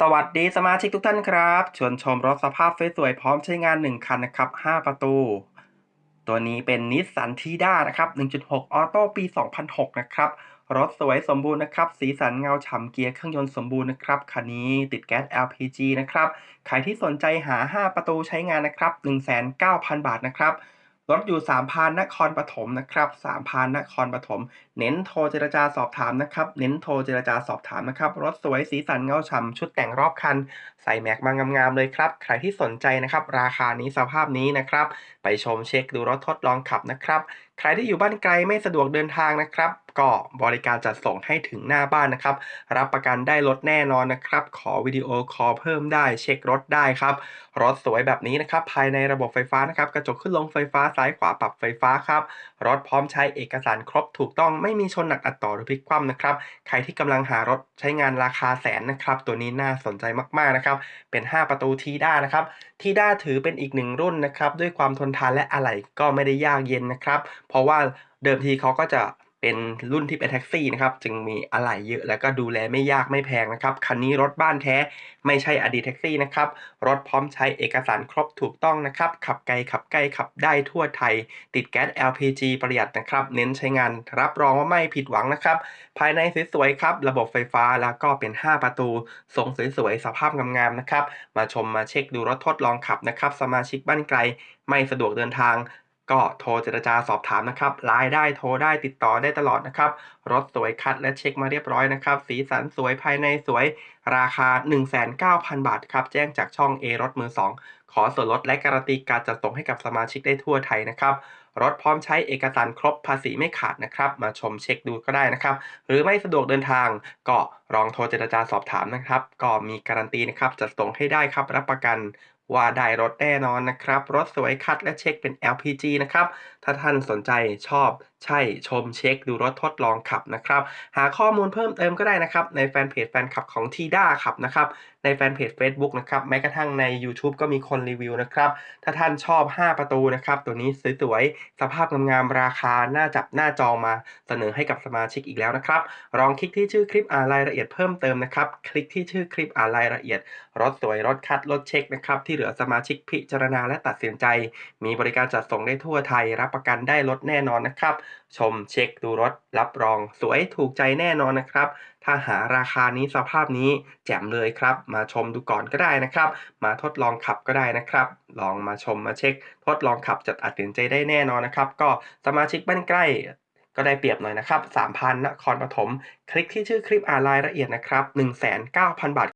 สวัสดีสมาชิกทุกท่านครับชวนชมรถสภาพสวยๆพร้อมใช้งาน 1 คันนะครับ 5 ประตู ตัวนี้เป็นนิสสันทีด้านะครับ 1.6 ออโต้ปี 2006 นะครับ รถสวยสมบูรณ์นะครับ สีสันเงาฉ่ำเกียร์เครื่องยนต์สมบูรณ์นะครับ คันนี้ติดแก๊ส LPG นะครับ ใครที่สนใจหา 5 ประตูใช้งานนะครับ 1,900บาทนะครับ รถอยู่สามพานนครปฐมนะครับสามพานนครปฐมเน้นโทรเจรจาสอบถามนะครับ เน้นโทรเจรจาสอบถามนะครับ รถสวยสีสันเงาฉ่ำชุดแต่งรอบคัน ใส่แม็กมางามๆเลยครับ ใครที่สนใจนะครับ ราคานี้สภาพนี้นะครับ ไปชมเช็คดูรถทดลองขับนะครับใครที่อยู่บ้านไกลไม่สะดวกเดินทางนะครับ ก็บริการจัดส่งให้ถึงหน้าบ้านนะครับ รับประกันได้รถแน่นอนนะครับ ขอวิดีโอคอลเพิ่มได้เช็ครถได้ครับ รถสวยแบบนี้นะครับ ภายในระบบไฟฟ้านะครับ กระจกขึ้นลงไฟฟ้าซ้ายขวาปรับไฟฟ้าครับ รถพร้อมใช้เอกสารครบถูกต้องไม่มีชนหนักอัดต่อหรือพลิกคว่ำนะครับ ใครที่กำลังหารถใช้งานราคาแสนนะครับ ตัวนี้น่าสนใจมากๆนะครับ เป็น 5 ประตูทีด้านะครับทีด้าถือเป็นอีกหนึ่งรุ่นนะครับด้วยความทนทานและอะไหล่ก็ไม่ได้ยากเย็นนะครับ เพราะว่าเดิมทีเขาก็จะเป็นรุ่นที่เป็นแท็กซี่นะครับ จึงมีอะไหล่เยอะแล้วก็ดูแลไม่ยากไม่แพงนะครับ คันนี้รถบ้านแท้ไม่ใช่อดีตแท็กซี่นะครับ รถพร้อมใช้เอกสารครบถูกต้องนะครับ ขับไกลขับใกล้ขับได้ทั่วไทย ติดแก๊ส LPG ประหยัดนะครับ เน้นใช้งานรับรองว่าไม่ผิดหวังนะครับ ภายในสวยๆครับ ระบบไฟฟ้าแล้วก็เป็น 5 ประตูทรงสวยๆสภาพงามๆนะครับ มาชมมาเช็คดูรถทดลองขับนะครับ สมาชิกบ้านไกลไม่สะดวกเดินทาง ก็โทรเจรจาสอบถามนะครับไลน์ได้โทรได้ติดต่อได้ตลอดนะครับ รถสวยคัดและเช็คมาเรียบร้อยนะครับ สีสันสวยภายในสวยราคา 19,000 บาทครับ แจ้งจากช่อง A รถมือ 2 ขอส่วนลดและการันตีการจัดส่งให้กับสมาชิกได้ทั่วไทยนะครับ รถพร้อมใช้เอกสารครบภาษีไม่ขาดนะครับ มาชมเช็คดูก็ได้นะครับ หรือไม่สะดวกเดินทาง ก็ลองโทรเจรจาสอบถามนะครับ ก็มีการันตีนะครับจัดส่งให้ได้ครับรับประกัน ว่าได้รถแน่นอนนะครับ รถสวยคัดและเช็คเป็น LPG นะครับ ถ้าท่านสนใจชอบ ใช่ชมเช็คดูรถทดลองขับนะครับ หาข้อมูลเพิ่มเติมก็ได้นะครับ ในแฟนเพจแฟนคลับของทีด้าขับนะครับ ในแฟนเพจ Facebook นะครับแม้กระทั่งใน YouTube ก็มีคนรีวิวนะครับ ถ้าท่านชอบ 5 ประตูนะครับ ตัวนี้สวยๆสภาพงามๆราคาหน้าจับหน้าจองมาเสนอให้กับสมาชิกอีกแล้วนะครับลองคลิกที่ชื่อคลิปอ่านรายละเอียดเพิ่มเติมนะครับ คลิกที่ชื่อคลิปอ่านรายละเอียดรถสวยรถคัดรถเช็คนะครับที่เหลือสมาชิกพิจารณาและตัดสินใจ มีบริการจัดส่งได้ทั่วไทย รับประกันได้รถแน่นอนนะครับชมเช็คดูรถรับรอง สวยถูกใจแน่นอนนะครับ ถ้าหาราคานี้สภาพนี้แจ่มเลยครับ มาชมดูก่อนก็ได้นะครับ มาทดลองขับก็ได้นะครับ ลองมาชมมาเช็ค ทดลองขับจะตัดสินใจได้แน่นอนนะครับ ก็สมาชิกบ้านใกล้ก็ได้เปรียบหน่อยนะครับ 3,000นครปฐม คลิกที่ชื่อคลิปอ่านรายละเอียดนะครับ 19,000 บาท